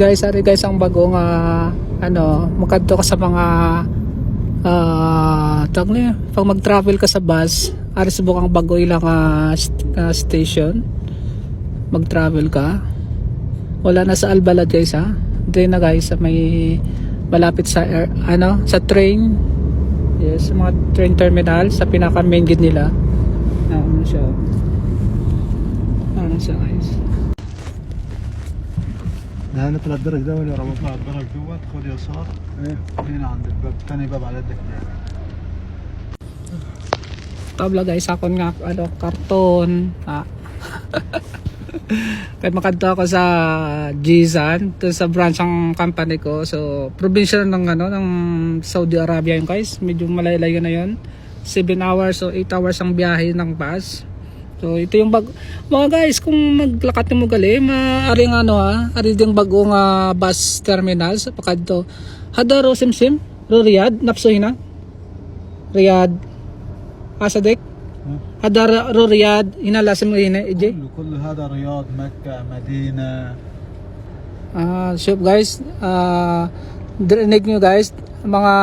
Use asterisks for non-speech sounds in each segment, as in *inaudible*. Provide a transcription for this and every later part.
guys, ari guys ang bagong ah, ano, makadto ka sa mga ah, tawag na yun, pag mag-travel ka sa bus, ari subok ang bago ilang ah, st- ah, station. Mag-travel ka. Wala na sa Albalad guys ha. Doon na guys may malapit sa air, ano, sa train. Yes, mga train terminal sa pinaka main gate nila. Ano siya. Ano siya guys. هنا طلع الدرج ده ولا رمضان طلع الدرج جوا ادخل يسار ايه هنا عند الباب ثاني باب على يدك tabla guys akon nga ano karton ah. *laughs* kaya makadto ako sa Gizan to sa branch ang company ko so probinsya ng ano ng Saudi Arabia yung guys medyo malayo na yon 7 hours o 8 hours ang biyahe ng bus So ito yung bago. Mga guys, kung naglakat mo gali, maari nga ano ha, ari ding bagong uh, bus terminal sa pakadto. Hadaro simsim, ro Riyadh, napsoy. Riyadh. Asadek. Hadar ro Riyadh, hinala sim hina ije. Kul hada Riyadh, Mecca, Medina. Ah, uh, so guys, ah uh, nyo guys, mga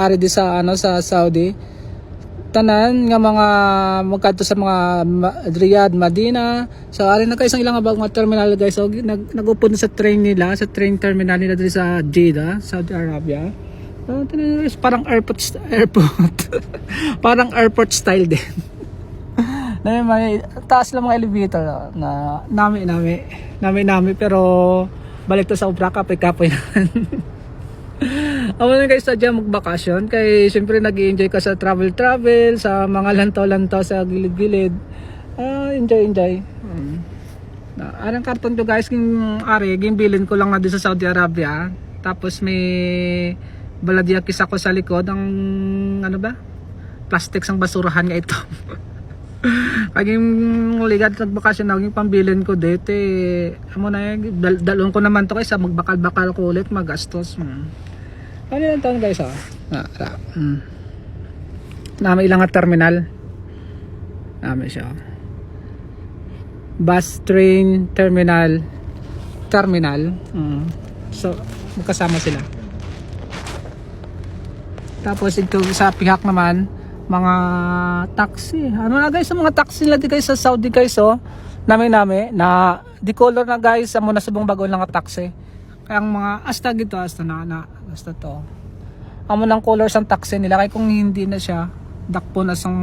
ari di sa ano sa Saudi. Tanan nga mga magkadto sa mga Riyadh, Madina. So ari na guys ang ilang abang mga terminal guys. So nag nagupod na sa train nila, sa train terminal nila diri sa Jeddah, Saudi Arabia. So, guys, parang airport *laughs* airport. parang airport style din. *laughs* na may taas lang mga elevator na nami nami nami nami pero balik to sa obra kapoy kapoy *laughs* naman Ako na guys sadya magbakasyon kay siyempre nag enjoy ka sa travel travel sa mga lantaw-lantaw sa gilid-gilid ah enjoy enjoy hmm. na arang karton to guys king ari ging bilin ko lang din sa Saudi Arabia tapos may baladyakis ako sa likod ang ano ba plastic sang basurahan nga ito *laughs* Kaging ligat nagbakasyon na yung pambilin ko dito eh. Amo na eh, dal dalon ko naman to kaysa magbakal-bakal ko ulit magastos. Hmm. Ano lang taon guys ah? Ah, ah, hmm. Nami ilang nga terminal. Nami siya. Bus train terminal terminal. Hmm. So magkasama sila. Tapos ito sa pihak naman mga taxi. Ano na guys, mga taxi nila di guys sa Saudi guys oh. Nami nami na di color na guys sa muna subong bago lang nga taxi. Kaya ang mga asta gito asta na na asta to. Amo nang color sang taxi nila kay kung hindi na siya dakpo na sang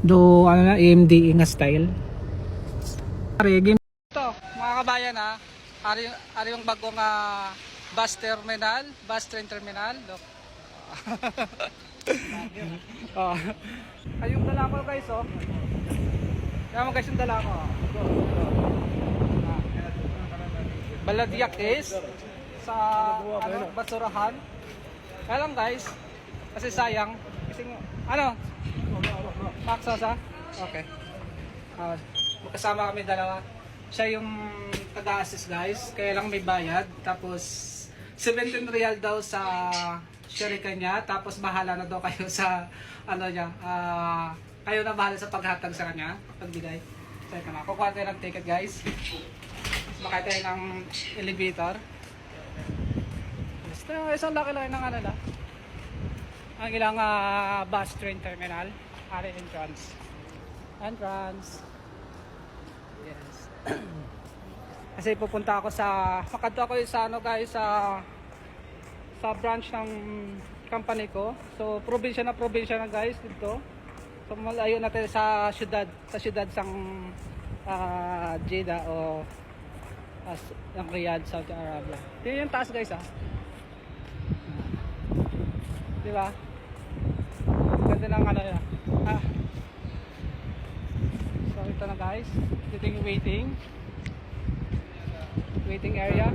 do ano na AMD nga style. Ari game to mga kabayan ha. Ari ari yung bagong ah, bus terminal, bus train terminal. Look. *laughs* Oh. Ayong dala ko guys oh. Kaya mo guys yung dala ko. Ah. Baladyak is sa ano, basurahan. Kaya lang guys, kasi sayang. Kasi ano? Paksa sa? Okay. Ah, magkasama kami dalawa. Siya yung taga-assist guys, kaya lang may bayad. Tapos 17 real daw sa sherika niya, tapos bahala na daw kayo sa ano niya, ah, kayo na bahala sa paghatag sa kanya, pagbigay. Ito na, kukuha tayo ng ticket guys. Makaya tayo ng elevator. Basta isang laki-laki ng ano. Ang ilang ah, bus train terminal, ari entrance. Entrance. Yes. *clears throat* Kasi pupunta ako sa, makadto ako sa ano guys, sa sa branch ng company ko. So, probinsya na probinsya na guys dito. So, malayo natin sa syudad, sa syudad sang ah, Jeddah o as ng Riyadh, Saudi Arabia. Ito yung taas guys ah. Di ba? Ganda ng ano yan. Ah. So, ito na guys. Ito yung waiting. Waiting area.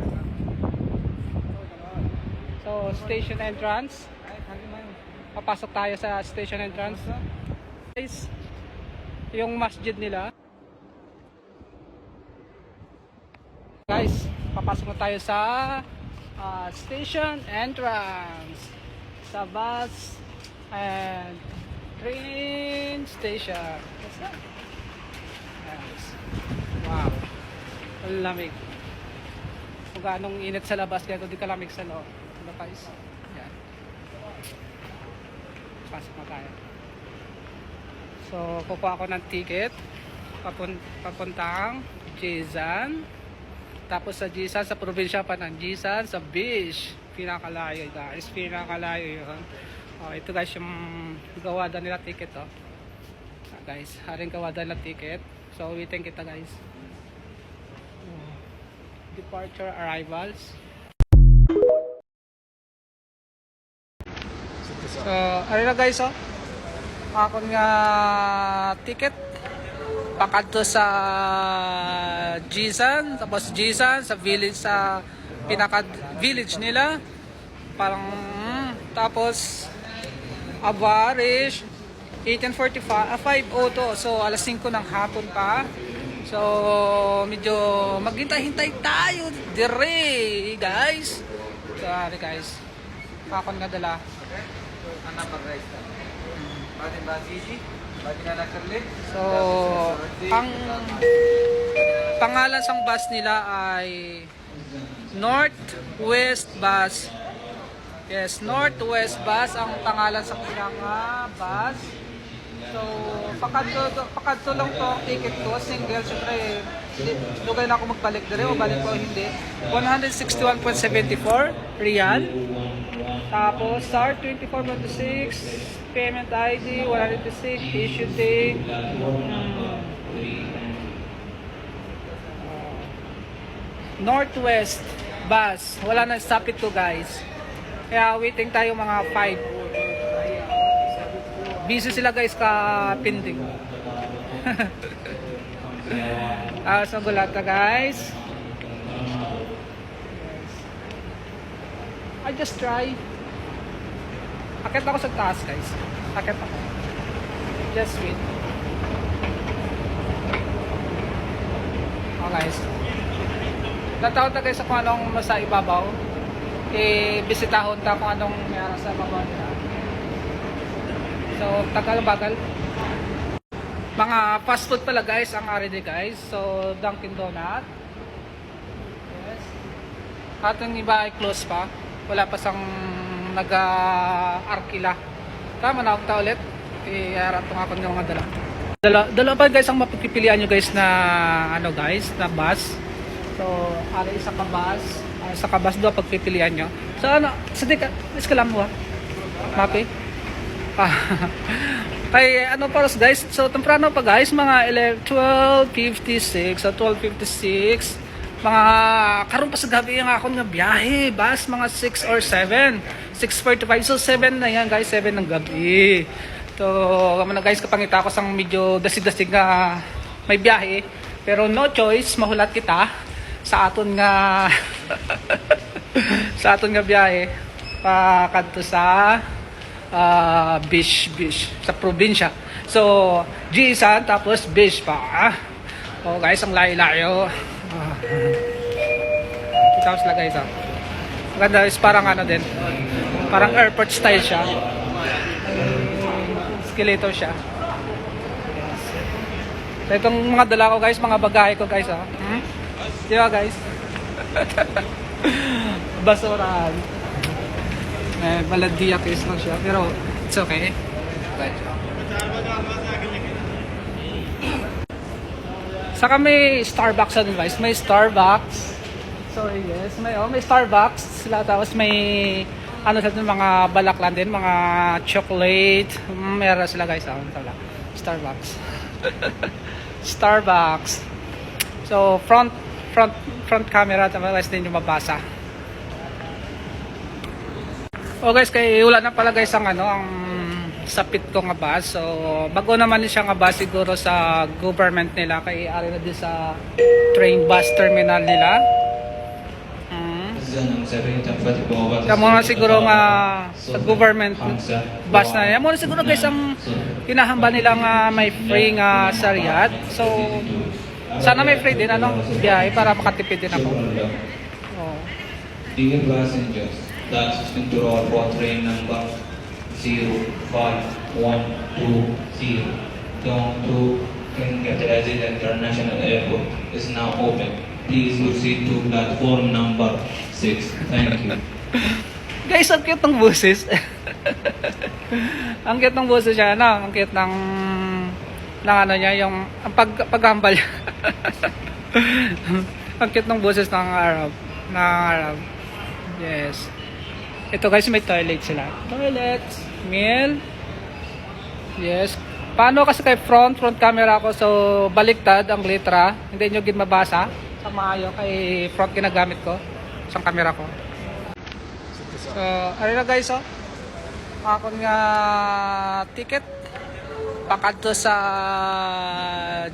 So, station entrance. Papasok tayo sa station entrance. Guys, yung masjid nila. Guys, papasok na tayo sa ah, station entrance. Sa bus and train station. Yes. Wow. Ang lamig. kung gaanong init sa labas, kaya di kalamig sa loob. Diba guys? Yan. Pasok na tayo. So, kukuha ako ng ticket. Papun papuntang Jizan. Tapos sa Jizan, sa probinsya pa ng Jizan, sa beach. Pinakalayo guys. Pinakalayo yun. Oh, ito guys yung gawada nila ticket oh. Ah, guys, haring gawada nila ticket. So, waiting kita guys. Oh. Departure arrivals. So, ano na guys oh. Ako nga ticket pakadto sa Jisan, tapos Jisan sa village sa pinaka village nila. Parang mm, tapos Abarish 1845 ah, 502 so alas 5 ng hapon pa. So medyo maghintay-hintay tayo dire guys. Sorry guys. Kakon nga dala So, ang pangalan sang bus nila ay Northwest Bus. Yes, Northwest Bus ang pangalan sa pinaka bus. So, pakadto, pakadto lang to ticket ko, single, syempre, lugay na ako magbalik dire o balik ko hindi. 161.74 real. Tapos, SAR 24.26, payment ID, 186, issue date. Hmm. Northwest bus. Wala na stop it to guys. Kaya waiting tayo mga 5. Busy sila guys ka pending. *laughs* Ah, so gulata guys. I just try. Akit ako sa taas guys. Akit ako. Just wait. Oh guys. Natawag na guys sa kung anong nasa ibabaw. Eh, bisitahon ta kung anong meron sa ibabaw nila. So, tagal-bagal. Mga fast food pala guys ang RD guys. So, Dunkin Donut. Yes. At yung iba ay close pa. Wala pa sang nag-arkila. Tama na ta ulit. Kaya harap nga akong mga dala. Dala, dala pa guys ang mapipilian nyo guys na ano guys, na bus. So, ara isa ka bus, ah, isa ka bus do pagpipilian nyo. So ano, sa di ka, is ka lang mo ha? Mapi? *laughs* Ah, Kay ano para guys, so temprano pa guys, mga 11, 12.56, so 12.56, mga karon pa sa gabi ang akong nga biyahe, bus mga 6 or 7, 6.45, so 7 na yan guys, 7 ng gabi. So, na guys, kapangita ko sang medyo dasig-dasig nga may biyahe, pero no choice, mahulat kita sa aton nga *laughs* sa aton nga biyahe pa kadto sa ah, beach beach sa probinsya. So, Gisan tapos beach pa. Oh, guys, ang layo-layo. Ah. Kita sila guys. Ah. Maganda is parang ano din. Parang airport style siya. Escalator siya. So, itong mga dala ko guys, mga bagahe ko guys. Ah. Hmm? Di ba guys? *laughs* Basurahan. Eh, balandiya case lang siya. Pero, it's okay. Saka may Starbucks sa device. May Starbucks. So, yes. May, oh, may Starbucks sila. Tapos may, ano sa mga balaklan din. Mga chocolate. Mm, Meron sila guys. Oh, ito lang. Starbucks. *laughs* Starbucks. So, front front front camera tapos din yung mabasa. O guys, kay wala na pala guys ang ano, ang sapit ko nga bus. So, bago naman siya nga bus siguro sa government nila kay ari na din sa train bus terminal nila. Mm. Kaya mo na siguro nga sa government bus na yan. Mo na siguro guys ang hinahamba nila nga may free nga sa Riyadh. So, sana may free din anong biyahe para makatipid din ako. Oh. Dear passengers, that's control for train number 0512 down to King Abdulaziz International Airport is now open. please proceed to platform number 6. Thank you. *laughs* Guys, ang cute ng boses. *laughs* ang cute ng boses niya, ano? Ang cute ng ng ano niya, yung ang pag, paghambal *laughs* ang cute ng boses ng Arab. Ng Arab. Yes. Ito guys, may toilet sila. Toilet. Meal. Yes. Paano kasi kay front, front camera ko, so baliktad ang litra. Hindi nyo gid mabasa. Sa maayo kay front ginagamit ko. Sa camera ko. So, ano na guys, oh. Ako nga ticket. Pakadto sa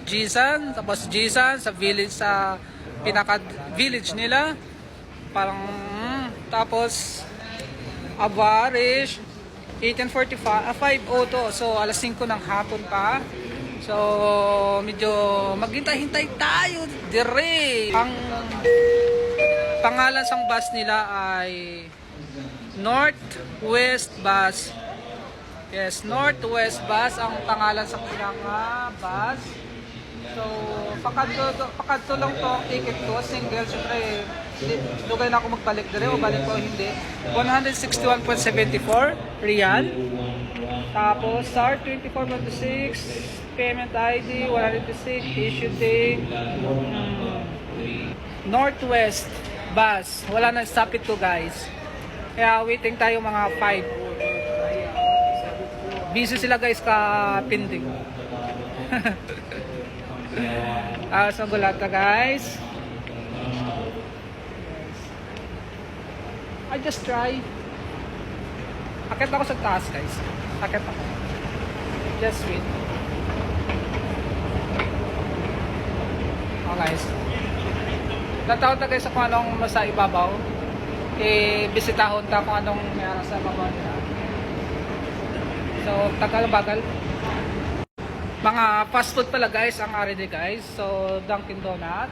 Jisan, tapos Jisan sa village sa pinaka village nila. Parang mm, tapos Abarish 1845 ah, 502 so alas 5 ng hapon pa. So medyo maghintay-hintay tayo dire. Ang pangalan sang bus nila ay Northwest Bus. Yes Northwest Bus ang pangalan sa kanilang bus. So pakadto pakadto lang to ang ticket ko. Single syempre dugay na ako magbalik dire o balik ko hindi. 161.74 real tapos SAR 24.26 payment ID 126 issue date. Mm, Northwest bus. Wala na stop it to guys. Kaya waiting tayo mga 5 busy sila guys ka pending. *laughs* Ah, sa Bulata guys. I just try. Akit ako sa taas guys. Akit ako. Just wait. Oh guys. Nataon na guys kung anong nasa ibabaw. Eh, bisitahon ta kung anong meron sa ibabaw nila. So, tagal-bagal. Mga fast food pala guys ang RD guys. So Dunkin Donut.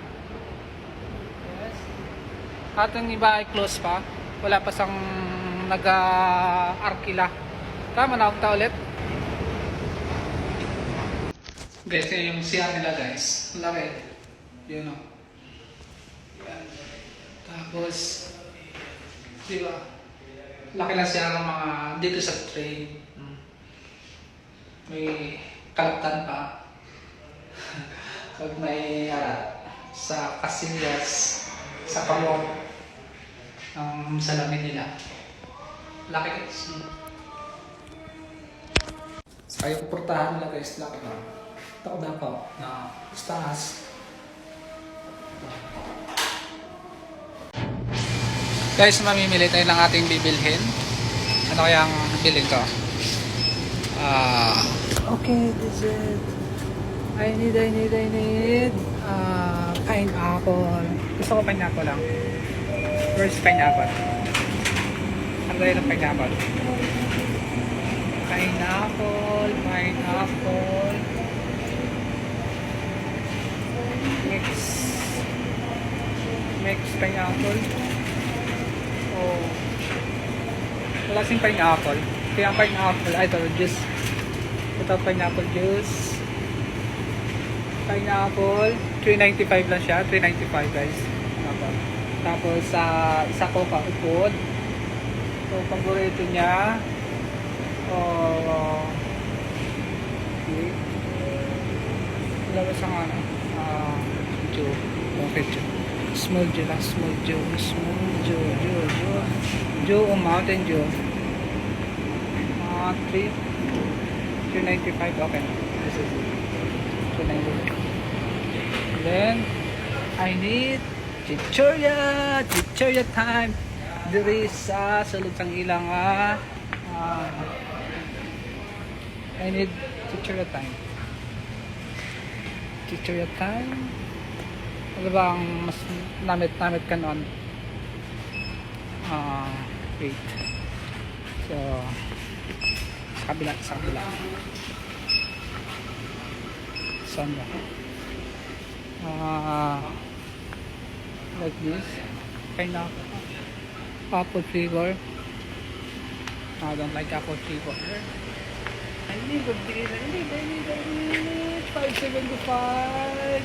Yes. At yung iba ay close pa. Wala pa sang nag-arkila. Tama na ta ulit. Guys, yan yung siya nila guys. Laki. Yun o. Yan. Tapos, di ba? Laki na siya ng mga dito sa train. Hmm. May kalaktan pa. *laughs* Pag may uh, sa Casillas, sa Kamon, ang salamin nila. Laki guys. Sa kayong portahan nila guys, laki na. Ito dapat na stars. Guys, mamimili tayo ng ating bibilhin. Ano kayang bilhin ko? Ah, okay, this is I need, I need, I need uh, pineapple. Gusto ko pineapple lang. Where's pineapple? Ang gaya ng pineapple. Pineapple, pineapple. Mix. Mix pineapple. Oh. Wala sing pineapple. Kaya ang pineapple, ito, juice. Ito pineapple juice. Pineapple, 395 lang siya. 395 guys. Tapos, sa isa ko pa upod. So, paborito niya. Oh, okay. Wala ba siyang ano? Ah, Joe. Okay, Joe. Small Joe lang. Small Joe. Small Joe. Joe. Joe. Joe o Mountain Joe. Mga 3 295 okay this is 295 then I need chichorya chichorya time. Diri sa sulod sang ilang ah ah, I need chichorya time. Chichorya time? Ano ba ang mas namit namit ka noon ah wait so sa kabila, sa kabila. Saan ba? Ah, like this. Kind of apple flavor. I don't like apple flavor. I need a bit, I need, I need, I need 575.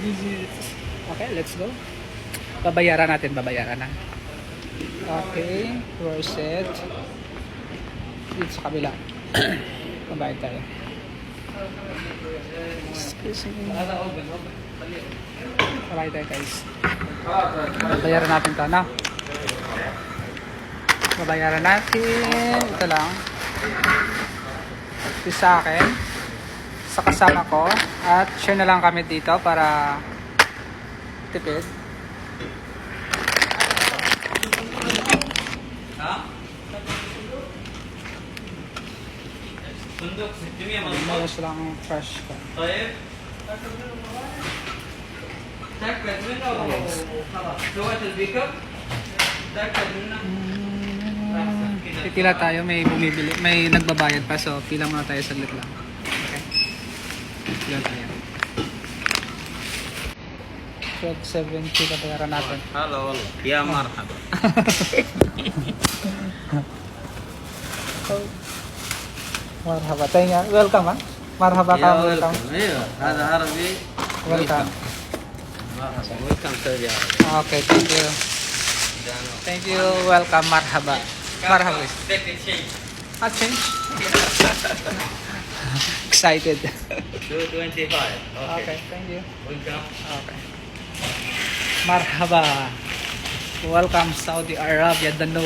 This is, Okay, let's go. Babayaran natin, babayaran na. Okay, reset. Dito sa kabila. *coughs* Babayad tayo. Excuse me. Babayad tayo guys. Babayaran natin to, no? Babayaran natin. Ito lang. Ito sa akin. Sa kasama ko. At share na lang kami dito para tipid. Bundok, lang fresh ko. That president or so what will become? That president. Titila tayo, may bumibili, may nagbabayad pa so pila muna tayo saglit lang. Okay. Pila tayo. 1270 katayaran natin. Hello, hello. Yeah, *laughs* marhaba. marhaba. Tayo nga. Welcome, ha? Marhaba ka. Welcome. Welcome. Welcome. Welcome. Oke, okay, thank you. Thank you, welcome, marhaba. Marhaba, A change. *laughs* Excited. 225. Okay. okay, thank you. Welcome. Okay. Marhaba. Welcome Saudi Arabia, the